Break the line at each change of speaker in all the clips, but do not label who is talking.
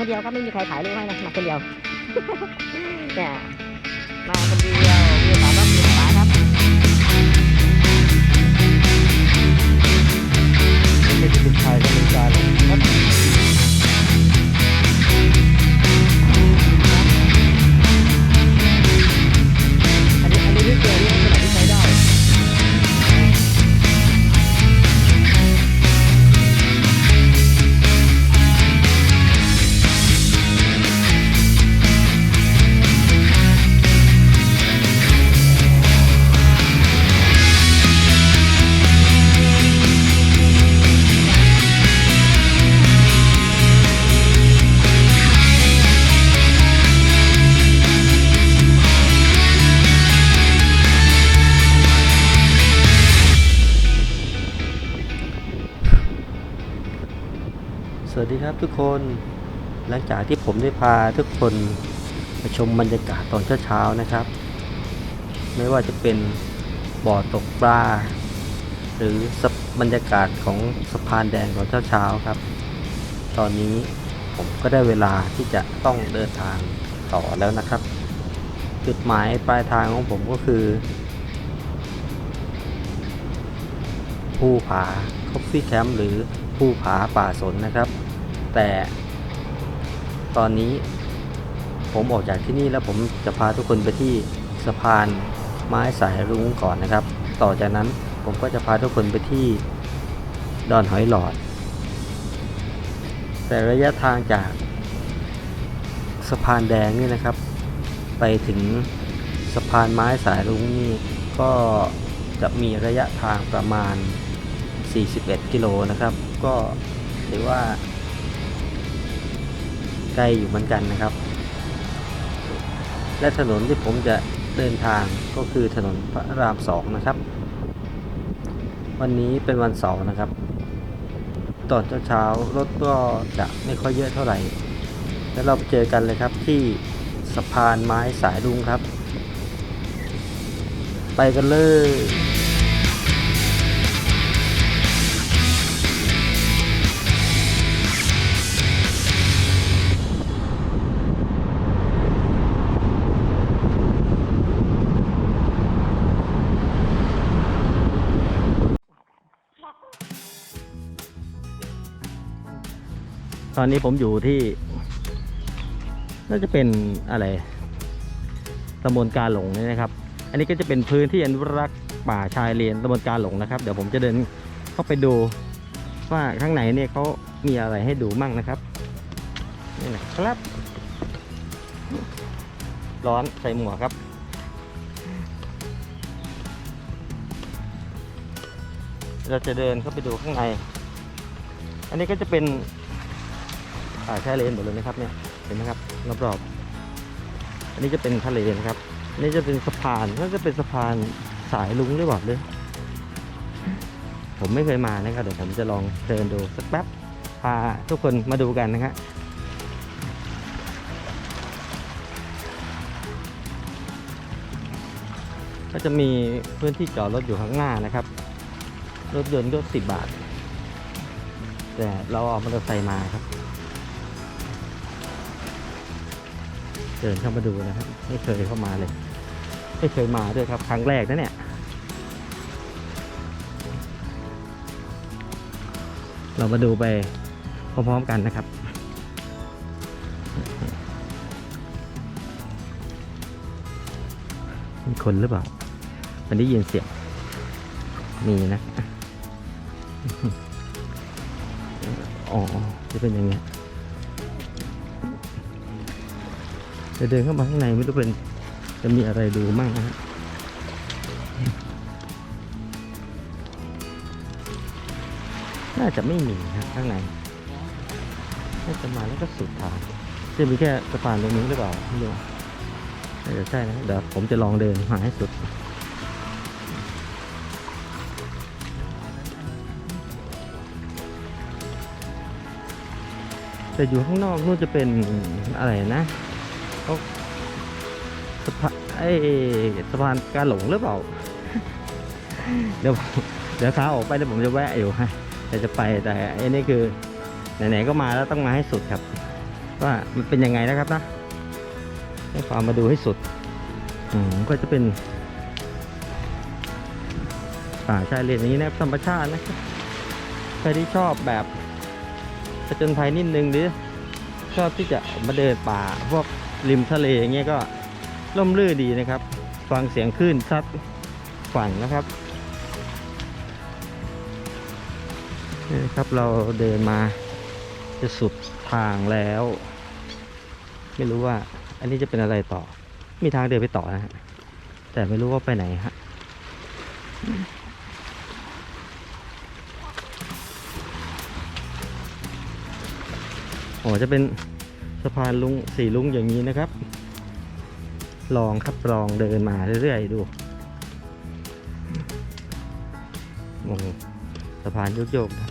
คนเดียวก็ไม่มีใครถ่ายรูปให้นะมาคนเดียวเนี่ยมาคนเดียวมีสามรอบมีฝาครับ
ไม่ใช่เป็นชายก็เป็นการครับ
อันนี้อันนี้ที่เจอ
ครับทุกคนหลังจากที่ผมได้พาทุกคนมาชมบรรยากาศตอนเช้าๆนะครับ ไม่ว่าจะเป็นบ่อตกปลาหรือบรรยากาศของสะพานแดงตอนเช้าๆครับ ตอนนี้ผมก็ได้เวลาที่จะต้องเดินทางต่อแล้วนะครับ จุดหมายปลายทางของผมก็คือภูผาคอฟฟี่แคมป์หรือภูผาป่าสนนะครับ แต่ตอนนี้ผมออกจากที่นี่แล้วผมจะพาทุกคนไปที่สะพานไม้สายรุ้งก่อนนะครับ ต่อจากนั้นผมก็จะพาทุกคนไปที่ดอนหอยหลอด แต่ระยะทางจากสะพานแดงนี่นะครับ ไปถึงสะพานไม้สายรุ้งนี่ก็จะมีระยะทางประมาณ 41 กิโลนะครับ ก็ถือว่า ไกลอยู่เหมือนกันนะครับ และถนนที่ผมจะเดินทางก็คือถนนพระรามสองนะครับ วันนี้เป็นวันเสาร์นะครับ ตอนเช้าๆรถก็จะไม่ค่อยเยอะเท่าไหร่ แล้วเราไปเจอกันเลยครับที่สะพานไม้สายลุงครับ ไปกันเลย ตอนนี้ผมอยู่ที่ น่าจะเป็นอะไรตำบลกาหลงนี่นะครับ อันนี้ก็จะเป็นพื้นที่อนุรักษ์ป่าชายเลนตำบลกาหลงนะครับ เดี๋ยวผมจะเดินเข้าไปดูว่าข้างในเนี่ยเขามีอะไรให้ดูมั่งนะครับนี่นะครับ ร้อนใส่หมวกครับ เราจะเดินเข้าไปดูข้างใน อันนี้ก็จะเป็น ป่าชายเลนหมดเลยนะครับเนี่ยเห็นไหมครับรอบๆอันนี้จะเป็นทะเลนะครับอันนี้จะเป็นสะพานน่าจะเป็นสะพานสายลุงหรือเปล่าเลยผมไม่เคยมานะครับเดี๋ยวผมจะลองเดินดูสักแป๊บพาทุกคนมาดูกันนะครับก็จะมีพื้นที่จอดรถอยู่ข้างหน้านะครับ รถยนต์ก็สิบบาท แต่เราเอามอเตอร์ไซค์มาครับ เดินเข้ามาดูนะครับไม่เคยเข้ามาเลยไม่เคยมาด้วยครับ ครั้งแรกนะเนี่ยเรามาดูไปพร้อมๆกันนะครับ มีคนหรือเปล่า มันได้ยินเสียง มีนะ อ๋อ จะเป็นอย่างเงี้ย จะเดินเข้ามาข้างในไม่รู้เป็นจะมีอะไรดูมั่งนะฮะน่าจะไม่มีนะข้างในน่าจะมาแล้วก็สุดทางจะมีแค่สะพานตรงนี้หรือเปล่าไม่รู้น่าจะใช่นะเดี๋ยวผมจะลองเดินหาให้สุดแต่อยู่ข้างนอกนู่นจะเป็นอะไรนะ เขาสะพานไอ้สะพานกาหลงหรือเปล่า เดี๋ยวผมเดี๋ยวขาออกไปเดี๋ยวผมจะแวะอยู่ฮะแต่จะไปแต่ไอ้นี่คือไหนๆก็มาแล้วต้องมาให้สุดครับ ว่ามันเป็นยังไงนะครับนะให้ความมาดูให้สุดอืมก็จะเป็นป่าชายเลนอย่างนี้นะครับธรรมชาตินะครับใครที่ชอบแบบผจญภัยนิดนึงหรือชอบที่จะมาเดินป่าพวก ริมทะเลอย่างเงี้ยก็ร่มรื่นดีนะครับ ฟังเสียงคลื่นซัดฝั่งนะครับนี่นะครับเราเดินมาจะสุดทางแล้ว ไม่รู้ว่า อันนี้จะเป็นอะไรต่อ มีทางเดินไปต่อนะฮะแต่ไม่รู้ว่าไปไหนฮะโอ้จะเป็นะพานลุงสีลุงอย่างนี้นะครับ ลองครับลองเดินมาเรื่อยๆดูโอ้สะพานโยกๆนะ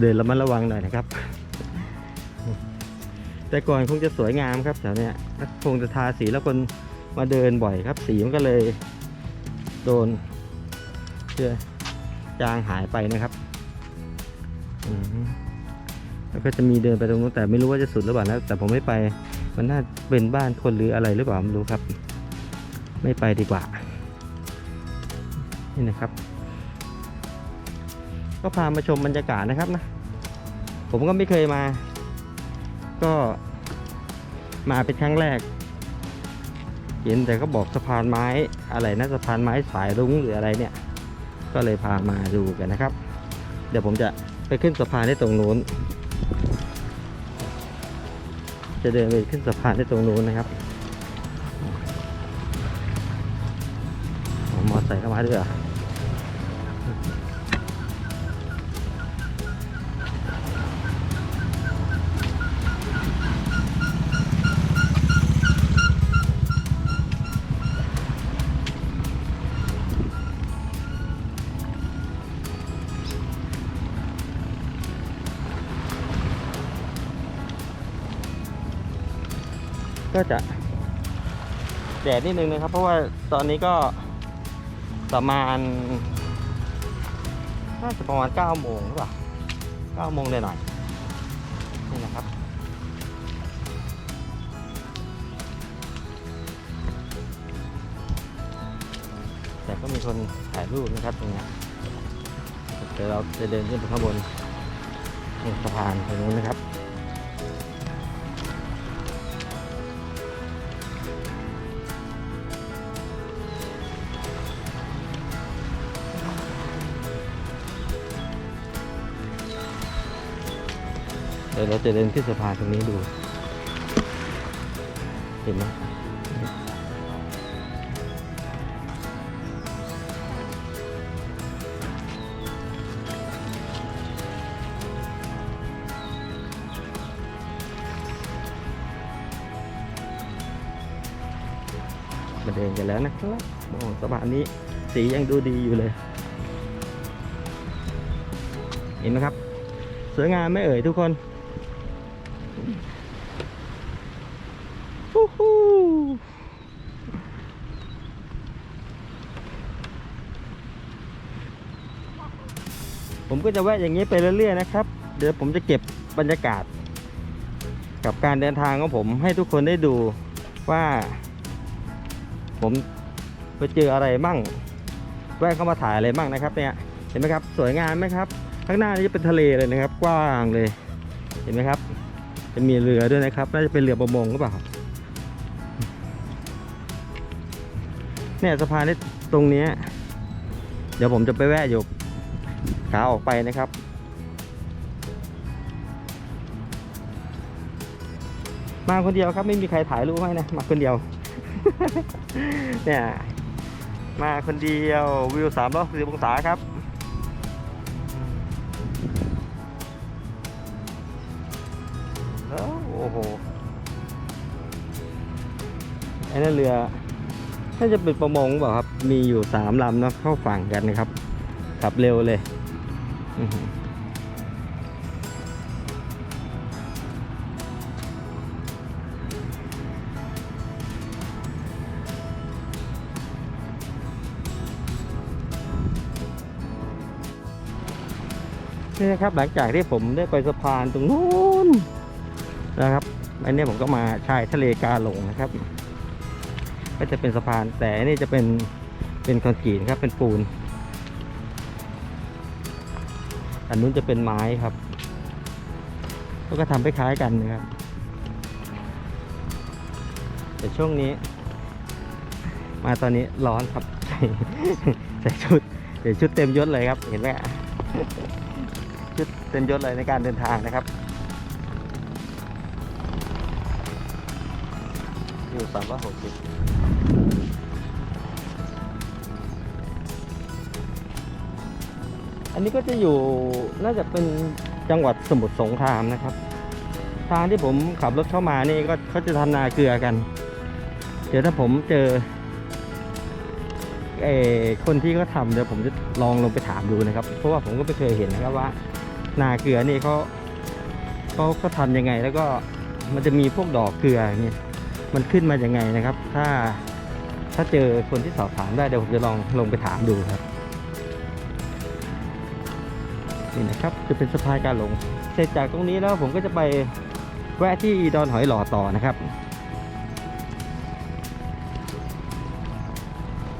เดินระมัดระวังหน่อยนะครับ แต่ก่อนคงจะสวยงามครับแถวเนี้ยคงจะทาสีแล้วคนมาเดินบ่อยครับ สีมันก็เลยโดนเจือจางหายไปนะครับ อืม แล้วก็จะมีเดินไปตรงนู้นแต่ไม่รู้ว่าจะสุดหรือเปล่านะแต่ผมไม่ไปมันน่าเป็นบ้านคนหรืออะไรหรือเปล่าไม่รู้ครับ ไม่ไปดีกว่า นี่นะครับ ก็พามาชมบรรยากาศนะครับนะ ผมก็ไม่เคยมา ก็มาเป็นครั้งแรก เห็นแต่ก็บอกสะพานไม้อะไรนะสะพานไม้สายรุ้งหรืออะไรเนี่ย ก็เลยพามาดูกันนะครับ เดี๋ยวผมจะไปขึ้นสะพานที่ตรงนู้น จะเดินไปขึ้นสะพานที่ตรงนู้นนะครับมอไซค์เข้ามาด้วยอะ จะแดดนิดนึงนะครับ เพราะว่าตอนนี้ก็ประมาณน่าจะประมาณ9โมงหรือเปล่า9โมงหน่อยๆนี่นะครับแต่ก็มีคนถ่ายรูปนะครับตรงเนี้ยเดี๋ยวเราจะเดินขึ้นไปข้างบนสะพานตรงนู้นนะครับ ดี๋ยวเราจะเดินขึ้นสะพานตรงนี้ดู เห็นไหมมาเดินกันแล้วนะครับโอ้สะพานนี้สียังดูดีอยู่เลย เห็นไหมครับ สวยงามไม่เอ่ยทุกคน ฮู้ผมก็จะแวะอย่างนี้ไปเรื่อยๆนะครับ เดี๋ยวผมจะเก็บบรรยากาศ กับการเดินทางของผมให้ทุกคนได้ดูว่า ผมไปเจออะไรมั่ง แวะเข้ามาถ่ายอะไรมั่งนะครับเนี่ยเห็นไหมครับสวยงามไหมครับ ข้างหน้านี่จะเป็นทะเลเลยนะครับ กว้างเลย เห็นไหมครับ จะมีเรือด้วยนะครับ น่าจะเป็นเรือประมงหรือเปล่า เนี่ยสะพานนี้ตรงนี้ เดี๋ยวผมจะไปแวะอยู่ขาออกไปนะครับ มาคนเดียวครับไม่มีใครถ่ายรูปให้นะมาคนเดียว เนี่ยมาคนเดียววิวสามร้อยสิบองศาครับโอ้โหไอ้นั่นเรือ น่าจะเป็นประมงเปล่าครับ มีอยู่สามลำเนาะเข้าฝั่งกันนะครับ ขับเร็วเลยนี่นะครับหลังจากที่ผมได้ไปสะพานตรงนู้นนะครับ อันนี้ผมก็มาชายทะเลกาหลงนะครับ ก็จะเป็นสะพาน แต่อันนี่จะเป็นเป็นคอนกรีตครับเป็นปูน อันนู้นจะเป็นไม้ครับก็ทำคล้ายๆกันนะครับ แต่ช่วงนี้ มาตอนนี้ร้อนครับใส่ใส่ชุดใส่ชุดเต็มยศเลยครับ เห็นไหมชุดเต็มยศเลยในการเดินทางนะครับ อยู่สามร้อยหกสิบ อันนี้ก็จะอยู่น่าจะเป็นจังหวัดสมุทรสงครามนะครับ ทางที่ผมขับรถเข้ามานี่ก็เขาจะทำนาเกลือกัน เดี๋ยวถ้าผมเจอเอคนที่เขาทำเดี๋ยวผมจะลองลงไปถามดูนะครับ เพราะว่าผมก็ไม่เคยเห็นนะครับว่า นาเกลือนี่เขาเขาเขาทำยังไงแล้วก็มันจะมีพวกดอกเกลือเนี่ยมันขึ้นมาอยังไงนะครับ ถ้าถ้าเจอคนที่สอบถามได้เดี๋ยวผมจะลองลงไปถามดูครับ นี่นะครับจะเป็นสะพานการหลง เสร็จจากตรงนี้แล้วผมก็จะไปแวะที่ดอนหอยหล่อต่อนะครับ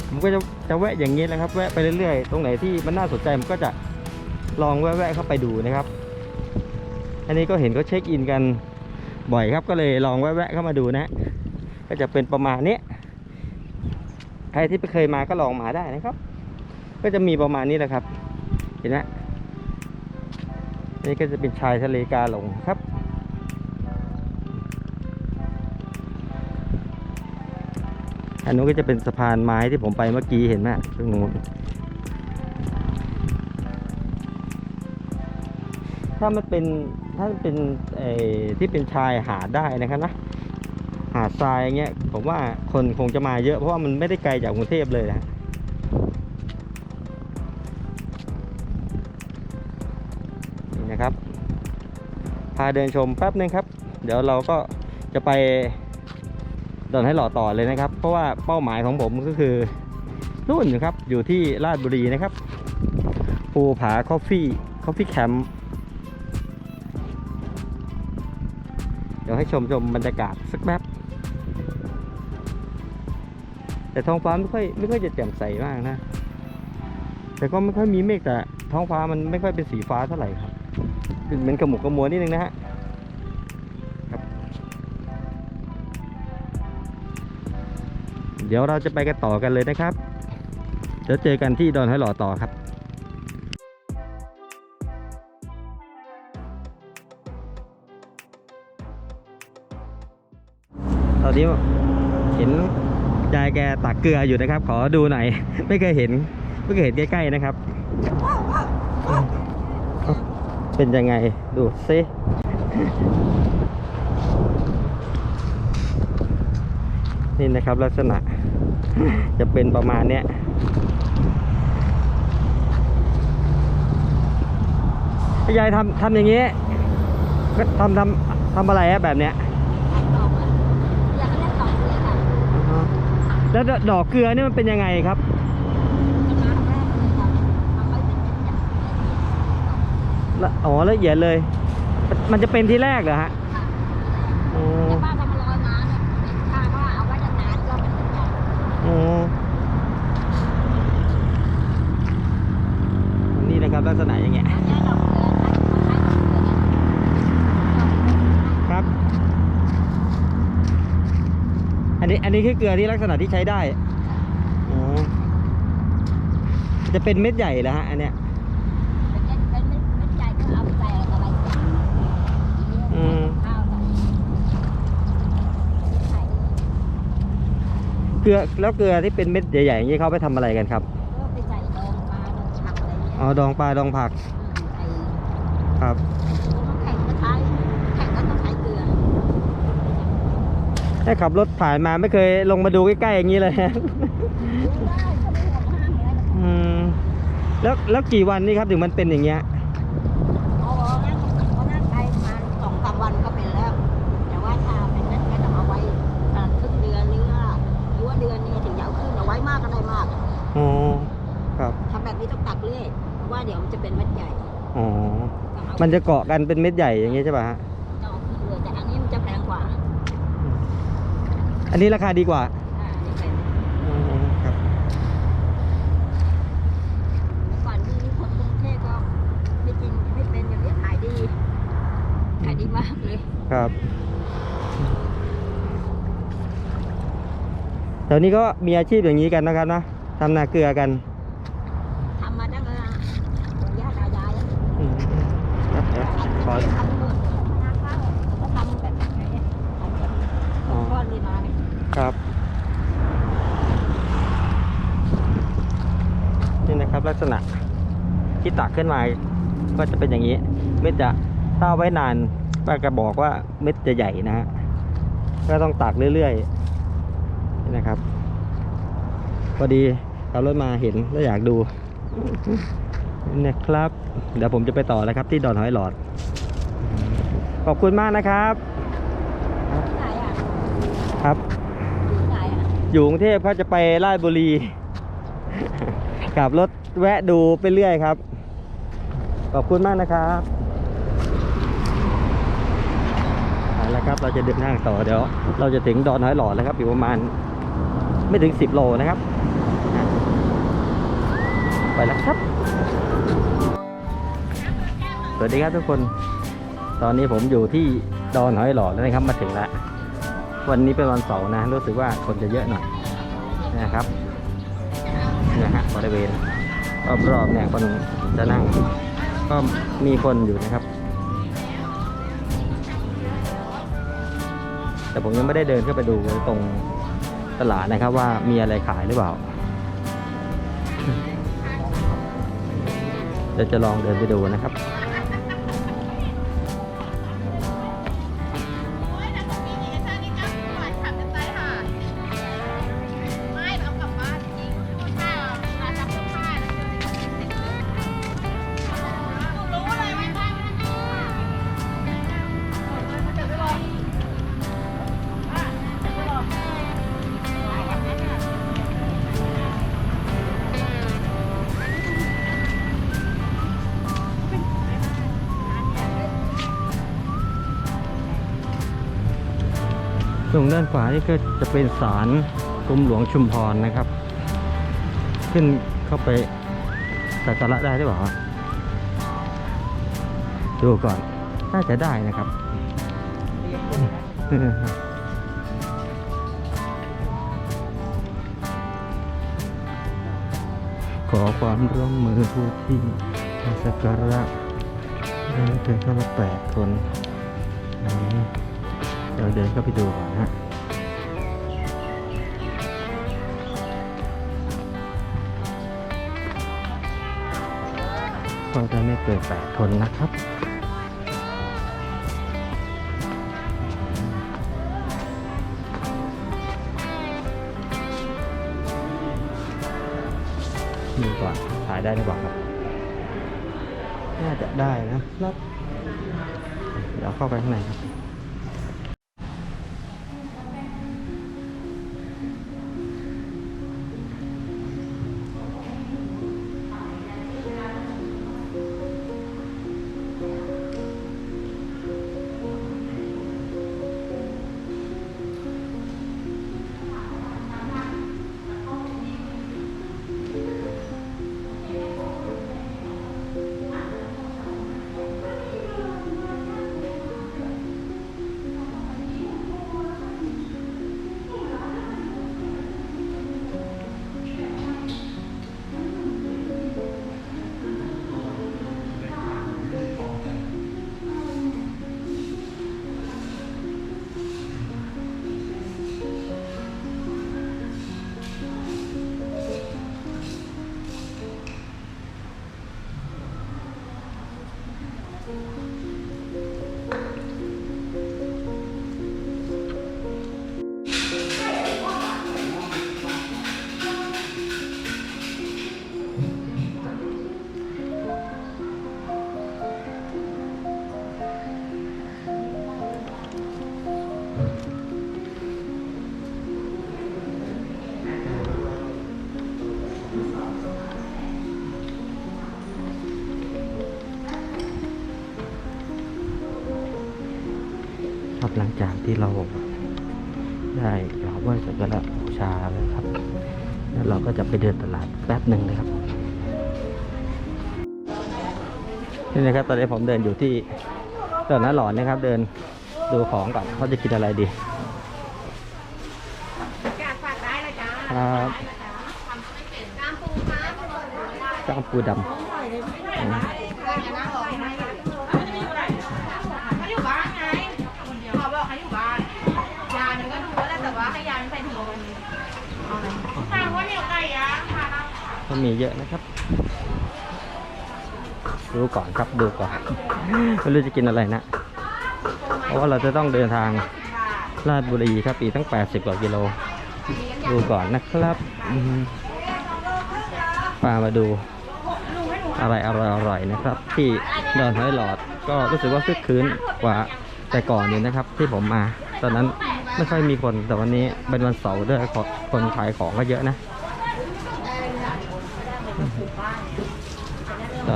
ผมก็จะจะแวะอย่างนี้แหละครับ แวะไปเรื่อยๆ ตรงไหนที่มันน่าสนใจผมก็จะลองแวะๆเข้าไปดูนะครับ อันนี้ก็เห็นเขาเช็คอินกันบ่อยครับก็เลยลองแวะๆเข้ามาดูนะ ก็จะเป็นประมาณนี้ใครที่ไปเคยมาก็ลองมาได้นะครับ ก็จะมีประมาณนี้แหละครับ เห็นไหม นี่ก็จะเป็นชายทะเลกาหลงครับ อันนู้นก็จะเป็นสะพานไม้ที่ผมไปเมื่อกี้เห็นไหมตรงนู้นถ้ามันเป็นถ้ามันเป็นเออที่เป็นชายหาดได้นะครับนะหาดทรายอย่างเงี้ยผมว่าคนคงจะมาเยอะเพราะว่ามันไม่ได้ไกลจากกรุงเทพเลยนะาเดินชมแป๊บนึงครับ เดี๋ยวเราก็จะไปเดินให้หล่อต่อเลยนะครับ เพราะว่าเป้าหมายของผมก็คือนู่นครับ อยู่ที่ราชบุรีนะครับ ภูผาคอฟฟี่คอฟฟี่แคมป์เดี๋ยวให้ชมชมบรรยากาศสักแป๊บ แต่ท้องฟ้าไม่ค่อยไม่ค่อยจะแจ่มใสมากนะ แต่ก็ไม่ค่อยมีเมฆแต่ท้องฟ้ามันไม่ค่อยเป็นสีฟ้าเท่าไหร่ครับ เป็นเหมือนกระหมุกกระมัวนิดนึงนะฮะครับเดี๋ยวเราจะไปกันต่อกันเลยนะครับเดี๋ยวเจอกันที่ดอนห้อยหล่อต่อครับตอนนี้เห็นยายแกตักเกลืออยู่นะครับ ขอดูหน่อย ไม่เคยเห็น ไม่เคยเห็นใกล้ๆนะครับ เป็นยังไงดูซินี่นะครับลักษณะจะเป็นประมาณเนี้ยยายทำทำอย่างนี้ก็ทำทำทำอะไรอะแบบเนี้ยแล้วดดอกเกลือนี่มันเป็นยังไงครับ ละอ๋อละเอียดเลย มันจะเป็นที่แรกเหรอฮะอ๋ออ๋อนี่นะครับลักษณะอย่างเงี้ย ครับ อันนี้อันนี้คือเกลือที่ลักษณะที่ใช้ได้ อ๋อ จะเป็นเม็ดใหญ่แล้วฮะอันเนี้ย อืม เกลือแล้วเกลือที่เป็นเม็ดใหญ่ๆอย่างนี้เขาไปทำอะไรกันครับอ๋อดองปลาดองผักครับถ้าขับรถผ่านมาไม่เคยลงมาดูใกล้ๆอย่างนี้เลยอืมแล้วแล้วกี่วันนี่ครับถึงมันเป็นอย่างเงี้ย
จะเป็นเม็ดใหญ่อ๋อมันจะเกาะกันเป็นเม็ดใหญ่
อ
ย่างงี้ใช่
ป่ะฮะเกาขึ้นเรือแต่อันนี้มันจะแพงก
ว่า
อันนี้ราคาดีกว่า
ดีกว่
อดีค
นกรุงเทพก็ไม่กินไม่เป็นอย่างนี้ขายดีขายดีมากเลย
ครับ แถวนี้ก็มีอาชีพอย่างนี้กันนะครับนะทำนาเกลือกัน เล
ยมาเนี่ย
ครับ นี่นะครับลักษณะที่ตักขึ้นมาก็จะเป็นอย่างนี้ เม็ดจะถ้าเอาไว้นานป้าก็บอกว่าเม็ดจะใหญ่นะฮะก็ต้องตักเรื่อยๆนี่นะครับพอดีขับรถมาเห็นแล้วอยากดูนะครับ เดี๋ยวผมจะไปต่อแล้วครับ ที่ดอนหอยหลอด ขอบคุณมากนะครับ
ที่ไหนอะ
ครับ
อยู่ที่ไหน อ
ยู่กรุงเทพเขาจะไปราชบุรีขับรถแวะดูไปเรื่อยครับ ขอบคุณมากนะครับเอาละครับ เราจะเดินทางต่อเดี๋ยว เราจะถึงดอนหอยหลอดแล้วครับอยู่ประมาณไม่ถึง 10 โลนะครับ ไปแล้วครับ สวัสดีครับทุกคน ตอนนี้ผมอยู่ที่ดอนหอยหลอดแล้วนะครับมาถึงแล้ว วันนี้เป็นวันเสาร์นะ รู้สึกว่าคนจะเยอะหน่อยนะครับนะฮะบริเวณรอบๆเนี่ยคนจะนั่ง ก็มีคนอยู่นะครับ แต่ผมยังไม่ได้เดินเข้าไปดูตรงตลาดนะครับว่ามีอะไรขายหรือเปล่าเดี๋ยวจะลองเดินไปดูนะครับ งด้านขวานี่ก็จะเป็นศาลกรมหลวงชุมพรนะครับ ขึ้นเข้าไปสักการะได้หรือเปล่าดูก่อนน่าจะได้นะครับ ขอความร่วมมือผู้ที่มาสักการะเดินถึงเข้ามาแปดคนอืมเดี๋ยวเดินเข้าไปดูก่อนนะฮะก็จะไม่เกินแปดคนนะครับดูก่อนถ่ายได้หรือเปล่าครับ น่าจะได้นะครับ เดี๋ยวเข้าไปข้างในครับ จากที่เราได้กราบไหว้สักการะบูชาเลยครับ แล้วเราก็จะไปเดินตลาดแป๊บหนึ่งเลยครับนี่นะครับตอนนี้ผมเดินอยู่ที่ตลาดน้าหลอนนะครับ เดินดูของก่อนว่าจะกินอะไรดีครับกล้ามปูดำ
ก็มีเย
อะนะครับ ดูก่อนครับดูก่อนไม่รู้จะกินอะไรนะ เพราะว่าเราจะต้องเดินทางราชบุรีครับอีกตั้ง 80 กว่ากิโล ดูก่อนนะครับพามาดูอะไรอร่อยๆนะครับ ที่ดอนหอยหลอดก็รู้สึกว่าคึกคืนกว่าแต่ก่อนอยู่นะครับ ที่ผมมา ตอนนั้นไม่ค่อยมีคนแต่วันนี้เป็นวันเสาร์ด้วยคนขายของก็เยอะนะ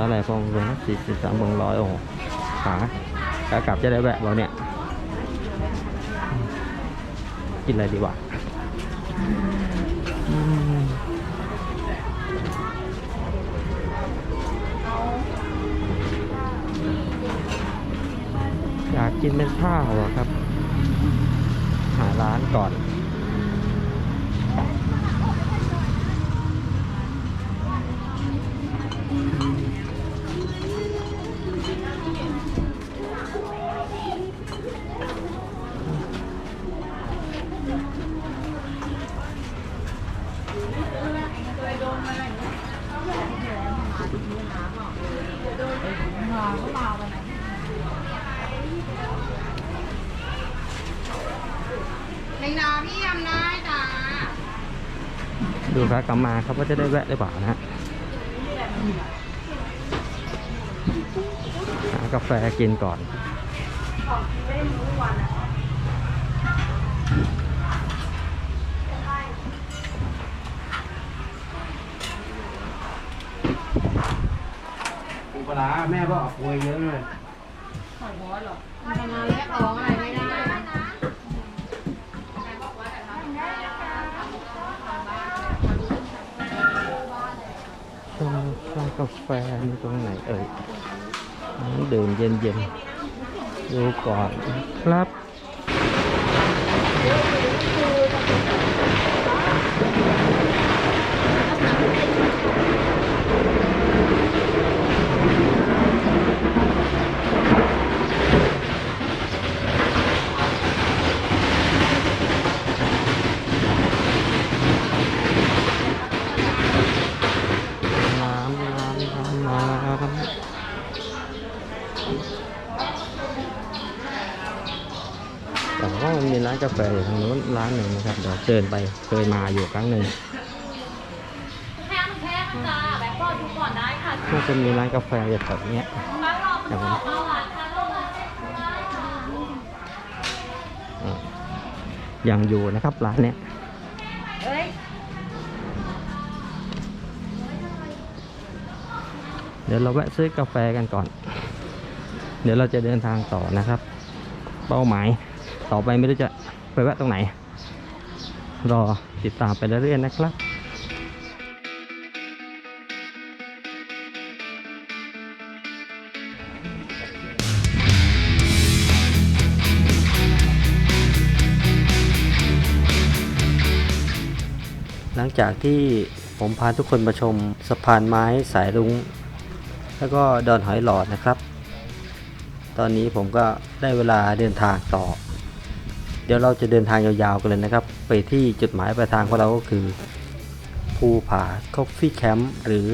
อะไรพองเรวมสี่สิบสามบงร้อยโอ้โหขาขากลับจะได้แวะเราเนี่ยกินอะไรดีวะอืมอยากกินเป็นข้าวอะครับ หาร้านก่อน
ดู
ครับกลับมาครับว่าจะได้แวะหรือเปล่านะฮะหากาแฟกินก่อน
ปูปลาร้าแม่กเอาป่วยเยอะเลย
ช่องร้านกาแฟมีตรงไหนเอ่ยน้ำดื่มเย็นๆดูก่อนครับ น้ำน้ำน้ำน้ำแต่ว่ามันมีร้านกาแฟอยู่ทางนู้นร้านหนึ่งนะครับ เดี๋ยวเดินไปเคยมาอยู่ครั้งหนึ่ง
แค่แค่จ้าแบบก็ดูก่อนได้ค่ะ
น่าจะมีร้านกาแฟอยู่แถวเนี้ย
บ้านเรา
ครับผม
เบาหวานค่ะลูก
อะยังอยู่นะครับร้านเนี้ย
เอ้ย
เดี๋ยวเราแวะซื้อกาแฟกันก่อน เดี๋ยวเราจะเดินทางต่อนะครับ เป้าหมายต่อไปไม่รู้จะไปแวะตรงไหน รอติดตามไปเรื่อยๆนะครับหลังจากที่ผมพาทุกคนมาชมสะพานไม้สายรุง้ง แล้วก็ดอนหอยหลอดนะครับ ตอนนี้ผมก็ได้เวลาเดินทางต่อ เดี๋ยวเราจะเดินทางยาวๆกันเลยนะครับ ไปที่จุดหมายปลายทางของเราก็คือ ภูผาคอฟฟี่แคมป์หรือ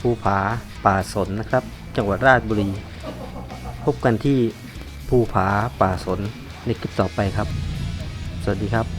ภูผาป่าสนนะครับ จังหวัดราชบุรี พบกันที่ภูผาป่าสนในคลิปต่อไปครับ สวัสดีครับ